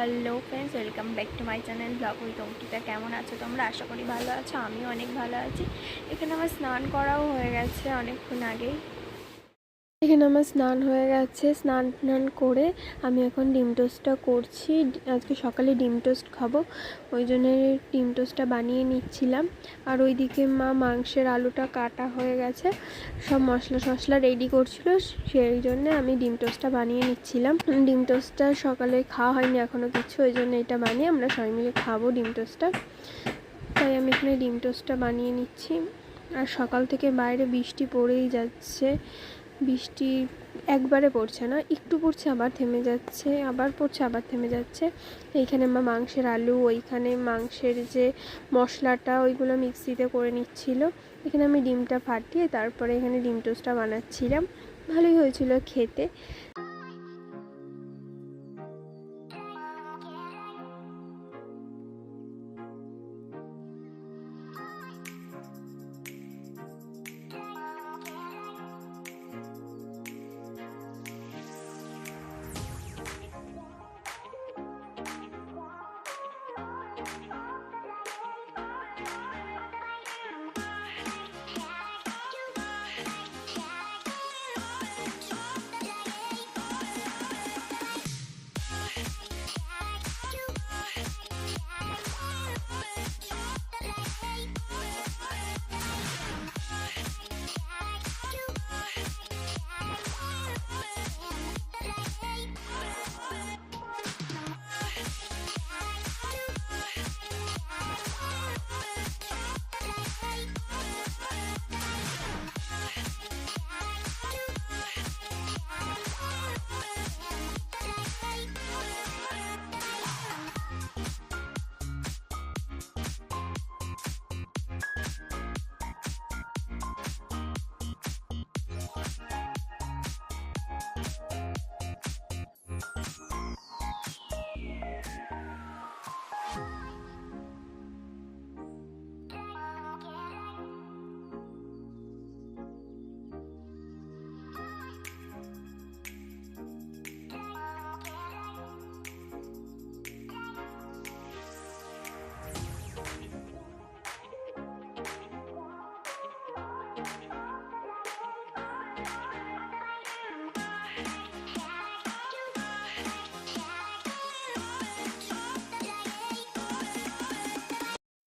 Hello friends, welcome back to my channel blog with Ankita. কেমন আছো তোমরা? আশা করি ভালো আছো, আমিও অনেক ভালো আছি। এখানে আমার স্নান করাও হয়ে গেছে অনেকক্ষণ আগেই। এখানে আমার স্নান হয়ে গেছে। স্নান টান করে আমি এখন ডিম টোস্টটা করছি। আজকে সকালে ডিম টোস্ট খাব। ওই জন্য ডিম টোস্টটা বানিয়ে নিচ্ছিলাম। আর ওইদিকে মা মাংসের আলুটা কাটা হয়ে গেছে। সব মশলা টশলা রেডি করছিল। সেই জন্য আমি ডিম টোস্টটা বানিয়ে নিচ্ছিলাম। ডিম টোস্টটা সকালে খাওয়া হয়নি এখনও কিছু। ওই জন্য এটা বানিয়ে আমরা সবাই মিলে খাব ডিম টোস্টটা। তাই আমি এখানে ডিম টোস্টটা বানিয়ে নিচ্ছি। আর সকাল থেকে বাইরে বৃষ্টি পড়েই যাচ্ছে। বৃষ্টি একবারে পড়ছে না, একটু পড়ছে আবার থেমে যাচ্ছে, আবার পড়ছে, আবার থেমে যাচ্ছে। এইখানে মা মাংসের আলু, ওইখানে মাংসের যে মশলাটা, ওইগুলো মিক্সিতে করে নিচ্ছিল। এখানে আমি ডিমটা ফাটিয়ে তারপরে এখানে ডিম টোস্টটা বানাচ্ছিলাম। ভালোই হয়েছিল খেতে।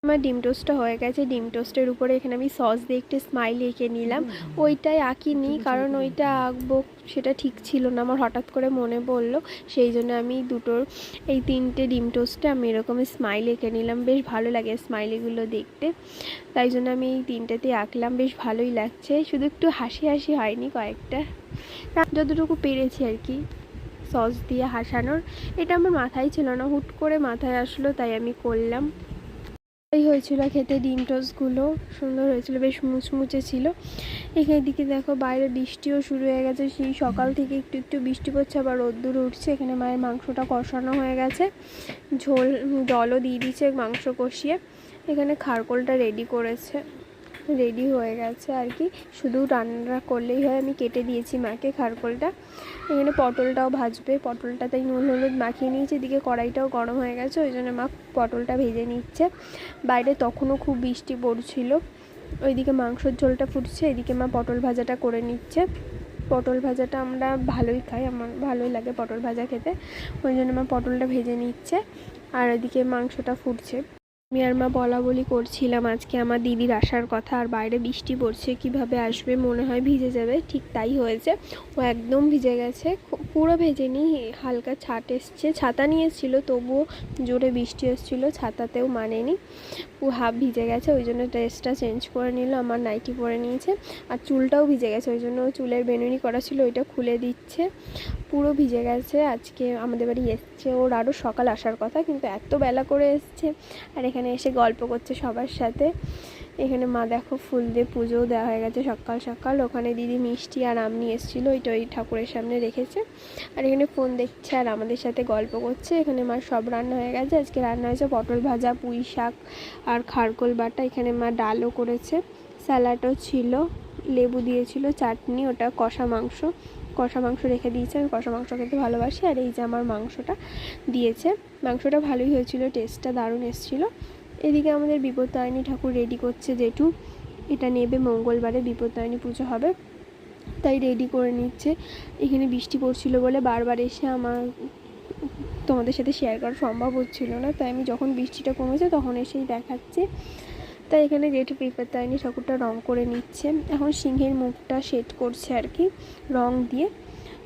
আমার ডিম টোস্টটা হয়ে গেছে। ডিম টোস্টের উপরে এখানে আমি সস দিয়ে একটু স্মাইল এঁকে নিলাম। ওইটাই আঁকিনি কারণ ওইটা আঁকবো সেটা ঠিক ছিল না আমার হঠাৎ করে মনে পড়ল। সেই জন্য আমি দুটোর এই তিনটে ডিম টোস্টে আমি এরকম স্মাইল এঁকে নিলাম। বেশ ভালো লাগে স্মাইলিগুলো দেখতে। তাই জন্য আমি এই তিনটেতে আঁকলাম। বেশ ভালোই লাগছে। শুধু একটু হাসি হাসি হয়নি কয়েকটা। যতটুকু পেরেছি আর কি সস দিয়ে হাসানোর। এটা আমার মাথায় ছিল না। হুট করে মাথায় আসলো তাই আমি করলাম। এই হয়েছিল খেতে ডিম টোস্টগুলো, সুন্দর হয়েছিল, বেশ মুচমুচে ছিল। এখানে দিকে দেখো বাইরে বৃষ্টিও শুরু হয়ে গেছে, সেই সকাল থেকে একটু একটু বৃষ্টি পড়ছে, আবার রোদ্দুর উঠছে, এখানে মায়ের মাংসটা কষানো হয়ে গেছে। ঝোল, জলও দিয়ে দিচ্ছে মাংস কষিয়ে। এখানে খারকোলটা রেডি করেছে। রেডি হয়ে গেছে আর কি। শুধু রান্না করলেই হয়। আমি কেটে দিয়েছি মাকে খারকোলটা। এখানে পটলটাও ভাজবে। পটলটা তাই নুন হলুদ মাখিয়ে নিয়েছি। এদিকে কড়াইটাও গরম হয়ে গেছে। ওই জন্য মা পটলটা ভেজে নিচ্ছে। বাইরে তখনও খুব বৃষ্টি পড়ছিল। ওইদিকে মাংসর ঝোলটা ফুটছে। এদিকে মা পটল ভাজাটা করে নিচ্ছে। পটল ভাজাটা আমরা ভালোই খাই। আমার ভালোই লাগে পটল ভাজা খেতে। ওই জন্য মা পটলটা ভেজে নিচ্ছে। আর ওইদিকে মাংসটা ফুটছে। আমি আর মা বলা বলি করছিলাম। আজকে আমার দিদির আসার কথা, আর বাইরে বৃষ্টি পড়ছে, কীভাবে আসবে মনে হয় ভিজে যাবে। ঠিক তাই হয়েছে। ও একদম ভিজে গেছে। পুরো ভেজেনি হালকা ছাট এসছে, ছাতা নিয়ে এসেছিল, তবুও জোরে বৃষ্টি এসেছিল, ছাতাতেও মানেনি। হাফ ভিজে গেছে, ওই জন্য ড্রেসটা চেঞ্জ করে নিল, আমার নাইটি পরে নিয়েছে, আর চুলটাও ভিজে গেছে, ওই জন্য চুলের বেনুনি করা ছিল, ওইটা খুলে দিচ্ছে। পুরো ভিজে গেছে, আজকে আমাদের বাড়ি এসছে, ওর আরও সকাল আসার কথা, কিন্তু এত বেলা করে এসছে, আর এখানে এসে গল্প করছে সবার সাথে। এখানে মা দেখো ফুল দিয়ে পুজোও দেওয়া হয়ে গেছে সকাল সকাল। ওখানে দিদি মিষ্টি আর আম নিয়ে এসেছিল, ওইটা ওই ঠাকুরের সামনে রেখেছে। আর এখানে ফোন দেখছে আর আমাদের সাথে গল্প করছে। এখানে মা সব রান্না হয়ে গেছে। আজকে রান্না হয়েছে পটল ভাজা, পুঁই শাক আর খারকোল বাটা। এখানে মা ডালও করেছে, স্যালাডও ছিল, লেবু দিয়েছিল, চাটনি, ওটা কষা মাংস। কষা মাংস রেখে দিয়েছে। আমি কষা মাংস খেতে ভালোবাসি। আর এই যে আমার মাংসটা দিয়েছে। মাংসটা ভালোই হয়েছিল টেস্টটা দারুণ এসেছিল। এদিকে আমাদের বিপত্তারিণী ঠাকুর রেডি করছে যেটু এটা নেবে মঙ্গলবারে, বিপত্তারিণী পুজো হবে। তাই রেডি করে নিচ্ছে। এখানে বৃষ্টি পড়ছিল বলে বারবার এসে আমার তোমাদের সাথে শেয়ার করা সম্ভব হচ্ছিল না। তাই আমি যখন বৃষ্টিটা কমেছে তখন এসেই দেখাচ্ছি। তাই এখানে জেঠু পেপার তাইনি ঠাকুরটা রং করে নিচ্ছে। এখন সিংহের মুখটা সেট করছে আর কি, রং দিয়ে।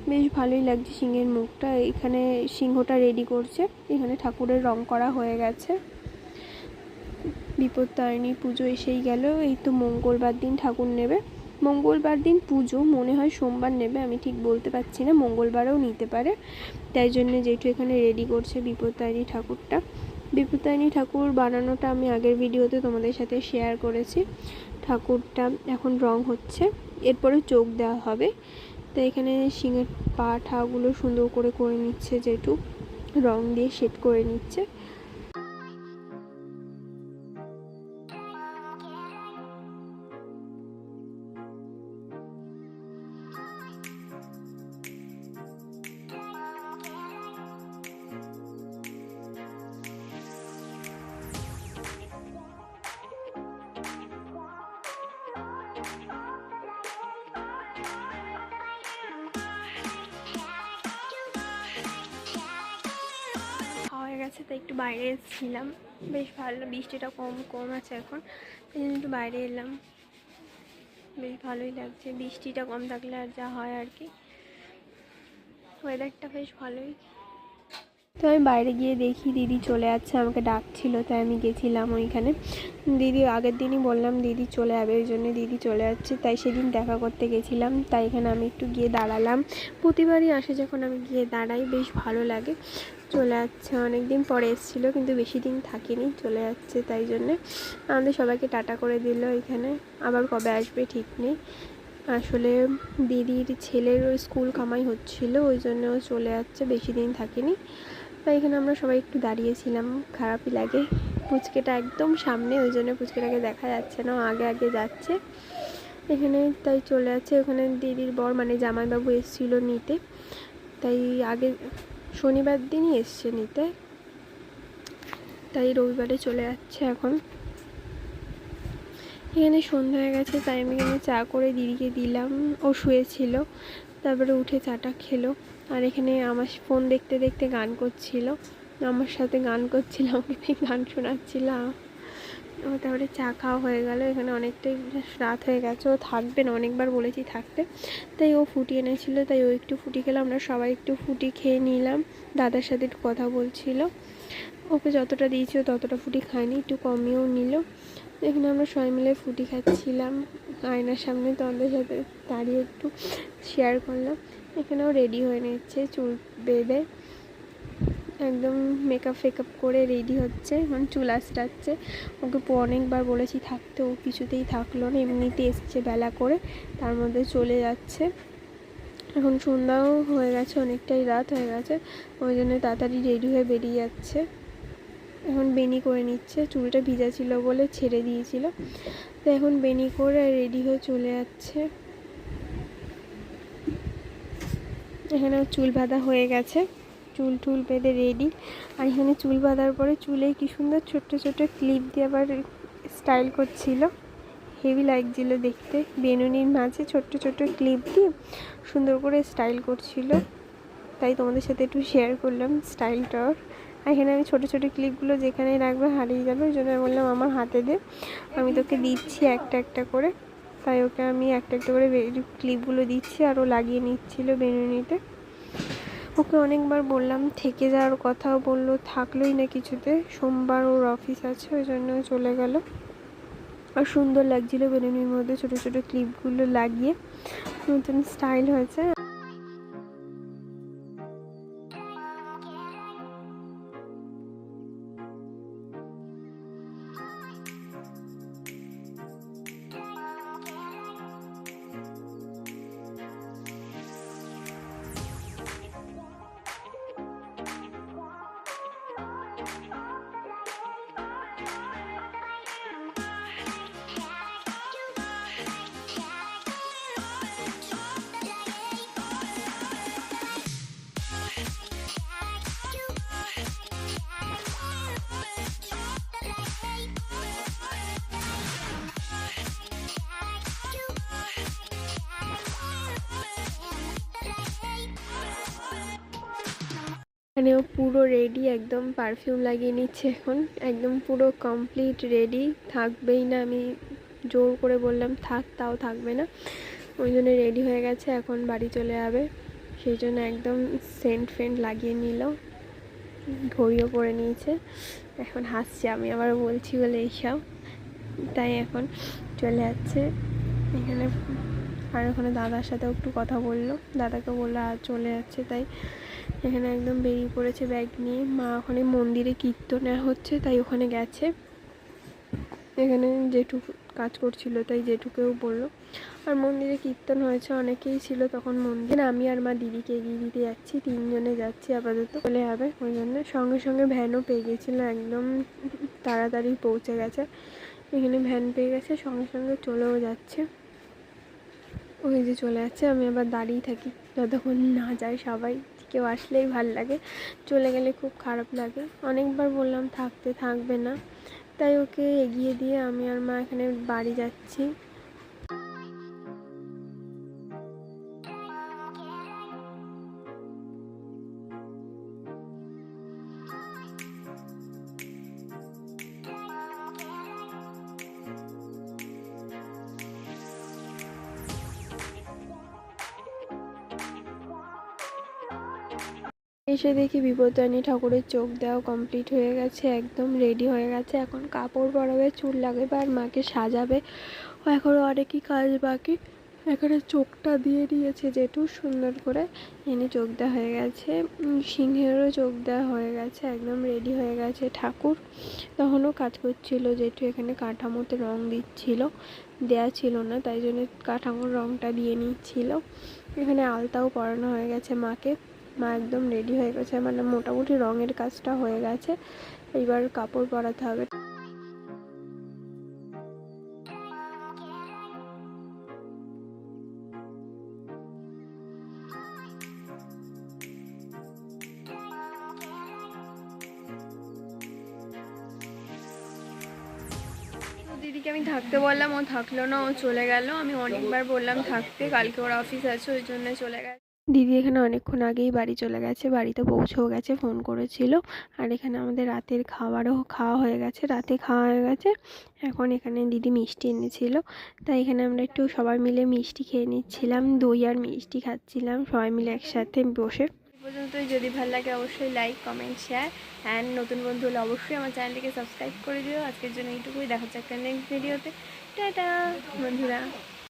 বেশ ভালোই লাগছে সিংহের মুখটা। এখানে সিংহটা রেডি করছে। এখানে ঠাকুরের রং করা হয়ে গেছে। বিপত্তারিণী পুজো এসেই গেল। এই তো মঙ্গলবার দিন ঠাকুর নেবে। মঙ্গলবার দিন পুজো, মনে হয় সোমবার নেবে, আমি ঠিক বলতে পারছি না, মঙ্গলবারেও নিতে পারে। তাই জন্য যেটু এখানে রেডি করছে বিপত্তারিণী ঠাকুরটা। বিপত্তারিণী ঠাকুর বানানোটা আমি আগের ভিডিওতে তোমাদের সাথে শেয়ার করেছি। ঠাকুরটা এখন রং হচ্ছে, এরপরে চোখ দেওয়া হবে। তো এখানে শিঙের পা ঠাগুলো সুন্দর করে করে নিচ্ছে যেটু রং দিয়ে সেট করে নিচ্ছে। তাই একটু বাইরে এসেছিলাম। বেশ ভালো, বৃষ্টিটা কম কম আছে এখন। তাই জন্য একটু বাইরে এলাম। বেশ ভালোই লাগছে, বৃষ্টিটা কম থাকলে আর যা হয় আর কি। ওয়েদারটা বেশ ভালোই। তো আমি বাইরে গিয়ে দেখি দিদি চলে যাচ্ছে, আমাকে ডাকছিল, তাই আমি গেছিলাম ওইখানে। দিদি, আগের দিনই বললাম দিদি চলে যাবে, ওই জন্য দিদি চলে যাচ্ছে, তাই সেদিন দেখা করতে গেছিলাম, তাই এখানে আমি একটু গিয়ে দাঁড়ালাম। প্রতিবারই আসে যখন আমি গিয়ে দাঁড়াই, বেশ ভালো লাগে। চলে যাচ্ছে অনেক দিন পরে এসেছিল, কিন্তু বেশি দিন থাকিনি, চলে যাচ্ছে তাই জন্যে। আমাদের সবাইকে টাটা করে দিল এখানে, আবার কবে আসবে ঠিক নেই। আসলে দিদির ছেলের ওই স্কুল কামাই হচ্ছিল, ওই জন্য চলে যাচ্ছে, বেশি দিন থাকিনি। তাই এখানে আমরা সবাই একটু দাঁড়িয়েছিলাম, খারাপই লাগে। পুচকেটা একদম সামনে, ওই জন্য পুচকেটাকে দেখা যাচ্ছে না আগে আগে যাচ্ছে। এখানে তাই চলে যাচ্ছে, ওখানে দিদির বর মানে জামাইবাবু এসেছিল নিতে। তাই আগে শনিবার দিনই এসছে নিতে। তাই রবিবারে চলে যাচ্ছে এখন। এখানে সন্ধ্যা হয়ে গেছে, তাই আমি এখানে চা করে দিদিকে দিলাম। ও শুয়েছিল, তারপরে উঠে চাটা খেলো। আর এখানে আমার ফোন দেখতে দেখতে গান করছিল। আমার সাথে গান করছিল, আমাকে গান শোনাচ্ছিল। তারপরে চা খাওয়া হয়ে গেল। এখানে অনেকটাই রাত হয়ে গেছে। ও থাকবে না, অনেকবার বলেছি থাকতে। তাই ও ফুটি এনেছিল, তাই ও একটু ফুটি খেলাম। আমরা সবাই একটু ফুটি খেয়ে নিলাম। দাদার সাথে একটু কথা বলছিল। ওকে যতটা দিয়েছি ও ততটা ফুটি খায়নি, একটু কমিয়েও নিল। এখানে আমরা সবাই মিলে ফুটি খাচ্ছিলাম। আয়নার সামনে তোমাদের সাথে দাঁড়িয়ে একটু শেয়ার করলাম। এখানেও রেডি হয়ে নিচ্ছে, চুল বেঁধে। একদম মেকআপ ফেকআপ করে রেডি হচ্ছে, এখন চুল আসটাচ্ছে ওকে অনেকবার বলেছি থাকতে, ও কিছুতেই থাকল না, এমনিতে এসছে বেলা করে, তার মধ্যে চলে যাচ্ছে। এখন সন্ধ্যাও হয়ে গেছে, অনেকটাই রাত হয়ে গেছে, ওই জন্য তাড়াতাড়ি রেডি হয়ে বেরিয়ে যাচ্ছে। এখন বেনি করে নিচ্ছে, চুলটা ভিজা ছিল বলে ছেড়ে দিয়েছিল। তো এখন বেনি করে রেডি হয়ে চলে যাচ্ছে। এখানে চুল বাঁধা হয়ে গেছে। চুল টুল বেঁধে রেডি আর এখানে চুল বাঁধার পরে চুলে কি সুন্দর ছোট্ট ছোট্ট ক্লিপ দিয়ে আবার স্টাইল করছিল। হেভি লাগছিল দেখতে। বেনুনির মাঝে ছোট্ট ছোট্ট ক্লিপ দিয়ে সুন্দর করে স্টাইল করছিল। তাই তোমাদের সাথে একটু শেয়ার করলাম স্টাইলটার আর এখানে আমি ছোটো ছোটো ক্লিপগুলো যেখানে রাখবে হারিয়ে যাবে, ওই জন্য বললাম আমার হাতে দে। আমি তোকে দিচ্ছি একটা একটা করে। তাই ওকে আমি একটা একটা করে ক্লিপগুলো দিচ্ছি আর ও লাগিয়ে নিচ্ছিল বেনুনিতে। ওকে অনেকবার বললাম, থেকে যাওয়ার কথাও বলল, থাকলোই না কিছুতে। সোমবার ওর অফিস আছে, ওই জন্য চলে গেল। আর সুন্দর লাগছিল বেনুনির মধ্যে ছোটো ছোটো ক্লিপগুলো লাগিয়ে। নতুন স্টাইল হয়েছে। এখানেও পুরো রেডি একদম পারফিউম লাগিয়ে নিচ্ছে এখন, একদম পুরো কমপ্লিট রেডি থাকবেই না, আমি জোর করে বললাম থাক, তাও থাকবে না। ওই জন্য রেডি হয়ে গেছে, এখন বাড়ি চলে যাবে। সেই জন্য একদম সেন্ট ফেন্ট লাগিয়ে নিল, ঘড়িও পরে নিয়েছে। এখন হাসছে, আমি আবার বলছি বলে এইসব তাই এখন চলে যাচ্ছে। এখানে আর ওখানে দাদার সাথেও একটু কথা বলল। দাদাকে বলল আর চলে যাচ্ছে। তাই এখানে একদম বেরিয়ে পড়েছে ব্যাগ নিয়ে। মা ওখানে মন্দিরে কীর্তনে হচ্ছে, তাই ওখানে গেছে। এখানে যেটুকু কাজ করছিল, তাই যেটুকুও বলল। আর মন্দিরে কীর্তন হয়েছে, অনেকেই ছিল তখন মন্দির। আমি আর মা দিদিকে এগিয়ে দিতে যাচ্ছি, তিনজনে যাচ্ছি আপাতত। চলে যাবে, ওই জন্য। সঙ্গে সঙ্গে ভ্যানও পেয়ে গেছিল, একদম তাড়াতাড়ি পৌঁছে গেছে। এখানে ভ্যান পেয়ে গেছে, সঙ্গে সঙ্গে চলেও যাচ্ছে। ওই যে চলে যাচ্ছে, আমি আবার দাঁড়িয়ে থাকি, যতক্ষণ না যায় সবাই। কেউ আসলেই ভালো লাগে। চলে গেলে খুব খারাপ লাগে। অনেকবার বললাম থাকতে থাকবে না। তাই ওকে এগিয়ে দিয়ে আমি আর মা এখানে বাড়ি যাচ্ছি। এসে দেখি বিপত্তানি ঠাকুরের চোখ দেওয়া কমপ্লিট হয়ে গেছে, একদম রেডি হয়ে গেছে। এখন কাপড় পরাবে, চুল লাগাবে আর মাকে সাজাবে। এখনও অনেকই কাজ বাকি। এখানে চোখটা দিয়ে দিয়েছে জেঠু, সুন্দর করে। এনে চোখ দেওয়া হয়ে গেছে। সিংহেরও চোখ দেওয়া হয়ে গেছে, একদম রেডি হয়ে গেছে ঠাকুর। তখনও কাজ করছিল জেঠু, এখানে কাঠামোতে রং দিচ্ছিল। দেয়া ছিল না, তাই জন্য কাঠামোর রংটা দিয়ে নিচ্ছিল। এখানে আলতাও পরানো হয়ে গেছে মাকে। মা একদম রেডি হয়ে গেছে। মানে মোটামুটি রঙের কাজটা হয়ে গেছে। এবার কাপড় পরাতে হবে। দিদিকে আমি থাকতে বললাম, ও থাকল না, ও চলে গেল। আমি অনেকবার বললাম থাকতে, কালকে ওর অফিস আছে, ওই জন্য চলে গেছে। দিদি এখানে অনেকক্ষণ আগেই বাড়ি চলে গেছে, বাড়িতে পৌঁছেও গেছে, ফোন করেছিল। আর এখানে আমাদের রাতের খাবারও খাওয়া হয়ে গেছে, রাতে খাওয়া হয়ে গেছে। এখন এখানে দিদি মিষ্টি এনেছিল। তাই এখানে আমরা একটু সবাই মিলে মিষ্টি খেয়ে নিচ্ছিলাম, দই আর মিষ্টি খাচ্ছিলাম, সবাই মিলে একসাথে বসে। পর্যন্তই। যদি ভালো লাগে অবশ্যই লাইক কমেন্ট শেয়ার অ্যান্ড নতুন বন্ধু হলে অবশ্যই আমার চ্যানেলটিকে সাবস্ক্রাইব করে দিও। আজকের জন্য এইটুকুই। দেখা হচ্ছে একটা নেক্সট ভিডিওতে টাটা বন্ধুরা।